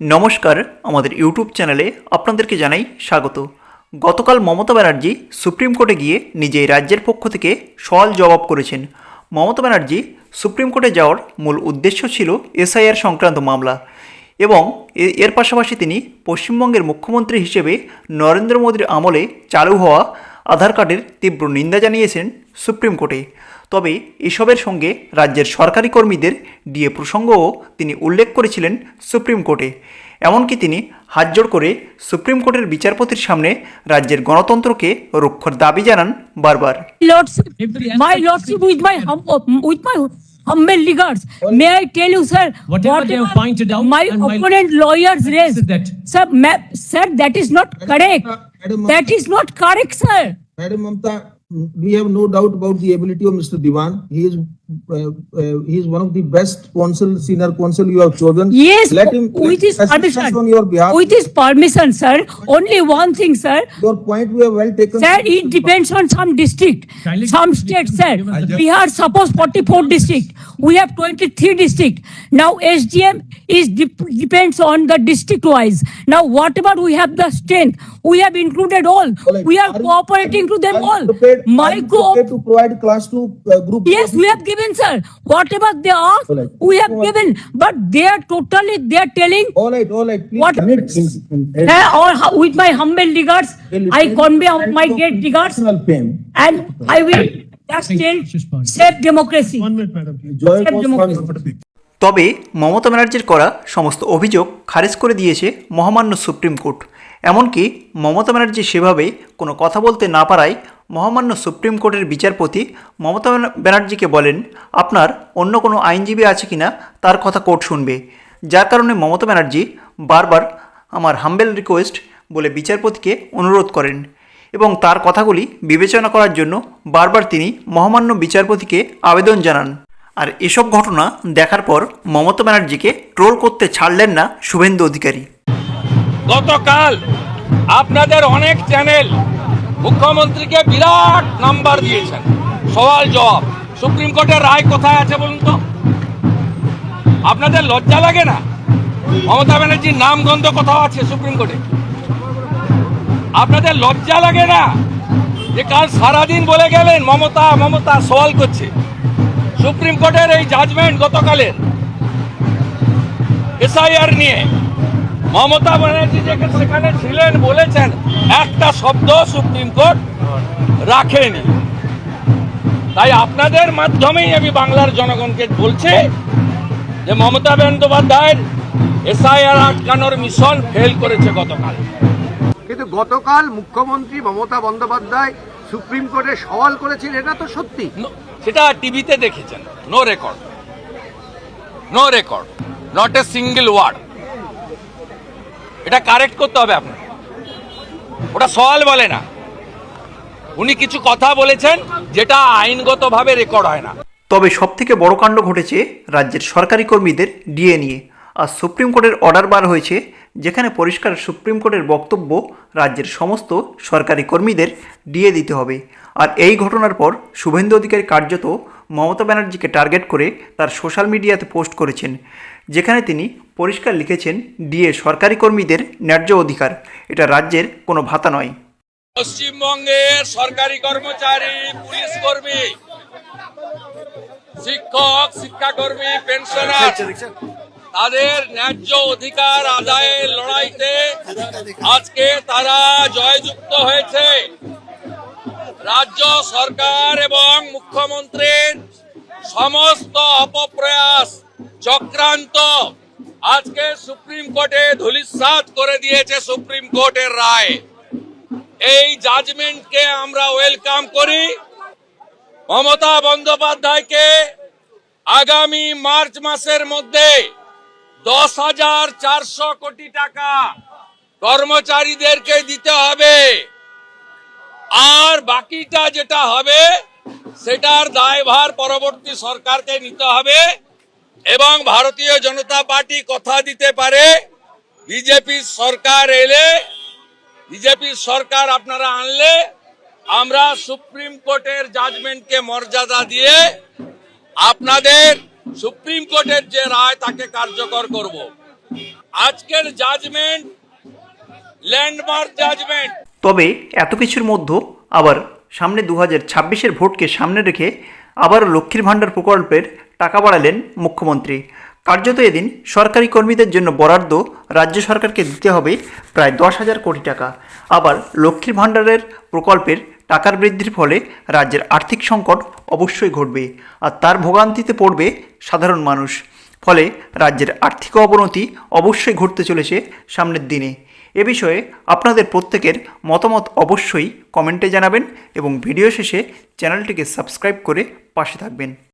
নমস্কার, আমাদের ইউটিউব চ্যানেলে আপনাদেরকে জানাই স্বাগত। গতকাল মমতা ব্যানার্জি সুপ্রিম কোর্টে গিয়ে নিজেই রাজ্যের পক্ষ থেকে সওয়াল জবাব করেছেন। মমতা ব্যানার্জি সুপ্রিম কোর্টে যাওয়ার মূল উদ্দেশ্য ছিল এসআইআর সংক্রান্ত মামলা এবং এর পাশাপাশি তিনি পশ্চিমবঙ্গের মুখ্যমন্ত্রী হিসেবে নরেন্দ্র মোদীর আমলে চালু হওয়া আধার কার্ডের তীব্র নিন্দা জানিয়েছেন সুপ্রিম কোর্টে। তবে এসবের সঙ্গে রাজ্যের সরকারি কর্মীদের ডিএ প্রসঙ্গও তিনি উল্লেখ করেছিলেন সুপ্রিম কোর্টে। এমনকি তিনি হাতজোড় করে সুপ্রিম কোর্টের বিচারপতির সামনে রাজ্যের গণতন্ত্রকে রক্ষার দাবি জানান বারবার। Madam Mamta, we have no doubt about the ability of Mr. Diwan. He is, uh, uh, he is one of the best counsel, senior counsel you have chosen. Yes, Let him with his permission. on your behalf. With his permission, sir. Only one thing, sir. Your point we have well taken. Sir, it depends on some district, Kindly- some state, sir. I'll We are suppose forty-four district, we have twenty-three district. Now SDM is dep- depends on the district wise. Now whatever we have the strength, we have included all. Alright, We are you- cooperating to them are all. prepared- are My prepared To provide class two uh, group. yes, we have given, sir. Whatever they ask, Alright. we have given, but they are totally, they are telling All right, all right. please. What- uh, or how- with my humble regards, I convey my great regards and I will extend save democracy. Joy Save was democracy. তবে মমতা ব্যানার্জির করা সমস্ত অভিযোগ খারিজ করে দিয়েছে মহামান্য supreme court এমনকি মমতা ব্যানার্জি সেভাবে কোনো কথা বলতে না পারায় মহামান্য সুপ্রিম কোর্টের বিচারপতি মমতা ব্যানা- ব্যানার্জিকে বলেন, আপনার অন্য কোনো আইনজীবী আছে কিনা তার কথা কোর্ট শুনবে। যার কারণে মমতা ব্যানার্জি বারবার আমার হাম্বেল রিকোয়েস্ট বলে বিচারপতিকে অনুরোধ করেন এবং তার কথাগুলি বিবেচনা করার জন্য বারবার তিনি মহামান্য বিচারপতিকে আবেদন জানান। আর এসব ঘটনা দেখার পর মমতা ব্যানার্জিকে ট্রোল করতে ছাড়লেন না শুভেন্দু অধিকারী। গতকাল আপনাদের অনেক চ্যানেল মুখ্যমন্ত্রীকে বিরাট নাম্বার দিয়েছেন। সওয়াল জবাব। সুপ্রিম কোর্টের রায় কোথায় আছে বলুন তো? আপনাদের লজ্জা লাগে না? মমতা ব্যানার্জির নাম গন্ধ কোথাও আছে সুপ্রিম কোর্টে? আপনাদের লজ্জা লাগে না? যে কাল সারাদিন বলে গেলেন মমতা মমতা সওয়াল করছে। সুপ্রিম কোর্টের এই জাজমেন্ট গতকালের এসআইআর নিয়ে মমতা ব্যানার্জি সেখানে ছিলেন বলেছেন একটা শব্দ সুপ্রিম কোর্ট রাখেনি। তাই আপনাদের মাধ্যমেই আমি বাংলার জনগণকে বলছি যে মমতা বন্দ্যোপাধ্যায়ের এসআইআর আটকানোর মিশন ফেল করেছে গতকাল। কিন্তু গতকাল মুখ্যমন্ত্রী মমতা বন্দ্যোপাধ্যায় সুপ্রিম কোর্টে সওয়াল করেছেন এটা তো সত্যি। সেটা টিভিতে দেখেছেন no record. No record not a single word. এটা কারেক্ট করতে হবে আপনার ওটা সওয়াল বলে না। উনি কিছু কথা বলেছেন যেটা আইনগতভাবে রেকর্ড হয় না। তবে সবথেকে বড় কাণ্ড ঘটেছে রাজ্যের সরকারি কর্মীদের ডিএ নিয়ে। আর সুপ্রিম কোর্টের অর্ডার বার হয়েছে, যেখানে পরিষ্কার সুপ্রিম কোর্টের বক্তব্য রাজ্যের সমস্ত সরকারি কর্মীদের ডিএ দিতে হবে। আর এই ঘটনার পর শুভেন্দু অধিকারী কার্যত মমতা ব্যানার্জিকে টার্গেট করে তার সোশ্যাল মিডিয়াতে পোস্ট করেছেন। যেখানে তিনি পরিষ্কার লিখেছেন, ডিএ সরকারি কর্মীদের ন্যায্য অধিকার। এটা রাজ্যের কোনো ভাতা নয়। পশ্চিমবঙ্গের সরকারি কর্মচারী, পুলিশ কর্মী, শিক্ষক, শিক্ষাকর্মী, পেনশনার, তাদের ন্যায্য অধিকার আদায়ের লড়াইতে আজকে তারা জয়যুক্ত হয়েছে। রাজ্য সরকার এবং মুখ্যমন্ত্রীর সমস্ত অপপ্রয়াস চক্রান্ত। আজকে সুপ্রিম কোর্টে ধুলিস্বাত করে দিয়েছে সুপ্রিম কোর্টের রায়। এই জাজমেন্টকে আমরা ওয়েলকাম করি। মমতা বন্দ্যোপাধ্যায়কে আগামী মার্চ মাসের মধ্যে দশ হাজার চারশো কোটি টাকা কর্মচারীদেরকে দিতে হবে। আর বাকিটা যেটা হবে, সেটার দায়ভার পরবর্তী সরকারকে নিতে হবে। এবং ভারতীয় জনতা পার্টি কথা দিতে পারে। বিজেপি সরকার এলে, বিজেপি সরকার আপনারা আনলে, আমরা সুপ্রিম কোর্টের জাজমেন্টকে মর্যাদা দিয়ে আপনাদের সুপ্রিম কোর্টের যে রায়, তাকে কার্যকর করব। আজকের জাজমেন্ট, ল্যান্ডমার্ক জাজমেন্ট। তবে এত কিছুর মধ্যে আবার সামনে দু হাজার ভোটকে সামনে রেখে আবার লক্ষ্মীর ভাণ্ডার প্রকল্পের টাকা বাড়ালেন মুখ্যমন্ত্রী। কার্যত এদিন সরকারি কর্মীদের জন্য বরাদ্দ রাজ্য সরকারকে দিতে হবে প্রায় দশ হাজার কোটি টাকা। আবার লক্ষ্মীর ভাণ্ডারের প্রকল্পের টাকার বৃদ্ধির ফলে রাজ্যের আর্থিক সংকট অবশ্যই ঘটবে আর তার ভোগান্তিতে পড়বে সাধারণ মানুষ। ফলে রাজ্যের আর্থিক অবনতি অবশ্যই ঘটতে চলেছে সামনের দিনে। এ বিষয়ে আপনাদের প্রত্যেকের মতামত অবশ্যই কমেন্টে জানাবেন এবং ভিডিও শেষে চ্যানেলটিকে সাবস্ক্রাইব করে পাশে থাকবেন।